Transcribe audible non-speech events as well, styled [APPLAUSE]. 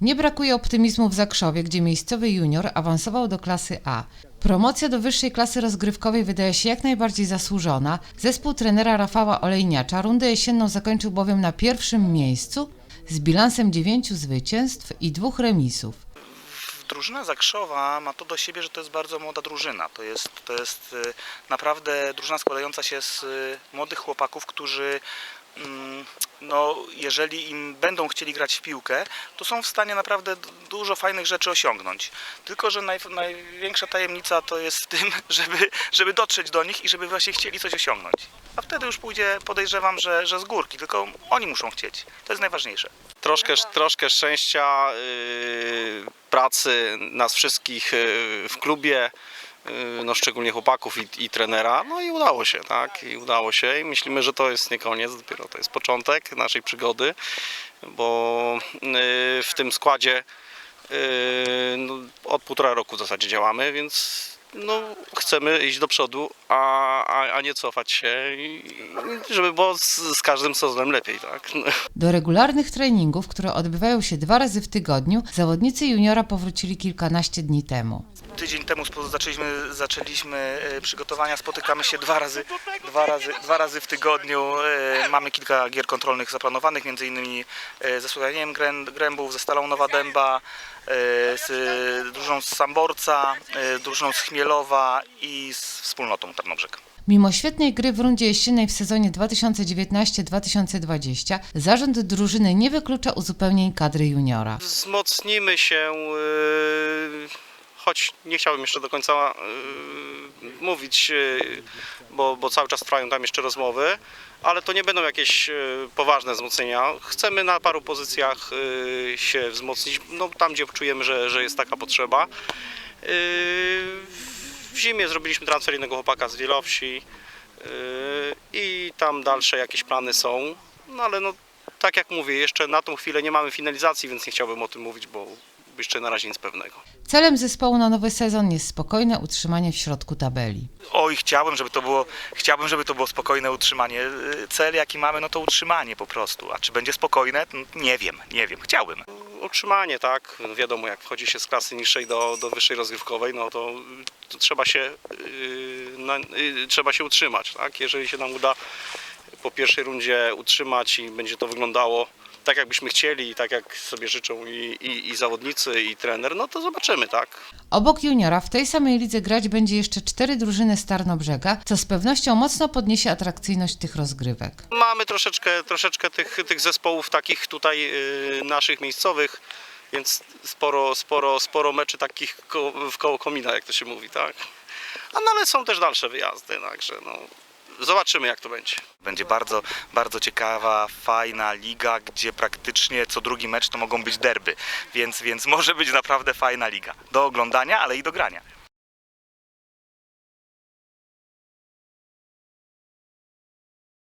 Nie brakuje optymizmu w Zakrzowie, gdzie miejscowy junior awansował do klasy A. Promocja do wyższej klasy rozgrywkowej wydaje się jak najbardziej zasłużona. Zespół trenera Rafała Olejniacza rundę jesienną zakończył bowiem na pierwszym miejscu z bilansem dziewięciu zwycięstw i dwóch remisów. Drużyna Zakrzowa ma to do siebie, że to jest bardzo młoda drużyna. To jest, to jest y, naprawdę drużyna składająca się z y, młodych chłopaków, którzy no, jeżeli im będą chcieli grać w piłkę, to są w stanie naprawdę dużo fajnych rzeczy osiągnąć. Tylko, że naj, największa tajemnica to jest w tym, [LAUGHS] żeby, żeby dotrzeć do nich i żeby właśnie chcieli coś osiągnąć. A wtedy już pójdzie, podejrzewam, że, że z górki, tylko oni muszą chcieć. To jest najważniejsze. troszkę, troszkę szczęścia, yy, pracy nas wszystkich yy, w klubie, no szczególnie chłopaków i, i trenera, no i udało się, tak, i udało się i myślimy, że to jest nie koniec, dopiero to jest początek naszej przygody, bo yy, w tym składzie yy, no, od półtora roku w zasadzie działamy, więc no, chcemy iść do przodu, a, a, a nie cofać się, i, żeby było z, z każdym sezonem lepiej, tak. Do regularnych treningów, które odbywają się dwa razy w tygodniu, zawodnicy juniora powrócili kilkanaście dni temu. Tydzień temu zaczęliśmy, zaczęliśmy e, przygotowania, spotykamy się dwa razy, dwa razy, dwa razy w tygodniu. E, Mamy kilka gier kontrolnych zaplanowanych, między innymi e, ze Słowianiem Grę- Grębów, ze Stalą Nowa Dęba, z drużyną z Samborca, drużyną z Chmielowa i z wspólnotą Tarnobrzeg. Mimo świetnej gry w rundzie jesiennej w sezonie 2019-2020, zarząd drużyny nie wyklucza uzupełnień kadry juniora. Wzmocnimy się, yy, choć nie chciałbym jeszcze do końca yy, mówić, yy, bo, bo cały czas trwają tam jeszcze rozmowy, ale to nie będą jakieś poważne wzmocnienia. Chcemy na paru pozycjach się wzmocnić, no, tam gdzie czujemy, że, że jest taka potrzeba. Yy, W zimie zrobiliśmy transfer jednego chłopaka z Wielowsi yy, i tam dalsze jakieś plany są, no ale no tak jak mówię, jeszcze na tą chwilę nie mamy finalizacji, więc nie chciałbym o tym mówić, bo jeszcze na razie nic pewnego. Celem zespołu na nowy sezon jest spokojne utrzymanie w środku tabeli. Oj, chciałbym, żeby to było, chciałbym, żeby to było spokojne utrzymanie. Cel jaki mamy, no to utrzymanie po prostu. A czy będzie spokojne? Nie wiem, nie wiem. Chciałbym. Utrzymanie, tak, wiadomo, jak wchodzi się z klasy niższej do, do wyższej rozgrywkowej, no to, to trzeba, się, yy, na, yy, trzeba się utrzymać, tak, jeżeli się nam uda po pierwszej rundzie utrzymać i będzie to wyglądało tak, jakbyśmy chcieli i tak, jak sobie życzą i, i, i zawodnicy, i trener, no to zobaczymy, tak. Obok juniora w tej samej lidze grać będzie jeszcze cztery drużyny z Tarnobrzega, co z pewnością mocno podniesie atrakcyjność tych rozgrywek. Mamy troszeczkę, troszeczkę tych, tych zespołów takich tutaj yy, naszych miejscowych, więc sporo, sporo, sporo meczy takich ko w koło komina, jak to się mówi, tak. A no ale są też dalsze wyjazdy, także no, zobaczymy jak to będzie. Będzie bardzo, bardzo ciekawa, fajna liga, gdzie praktycznie co drugi mecz to mogą być derby, więc, więc może być naprawdę fajna liga. Do oglądania, ale i do grania.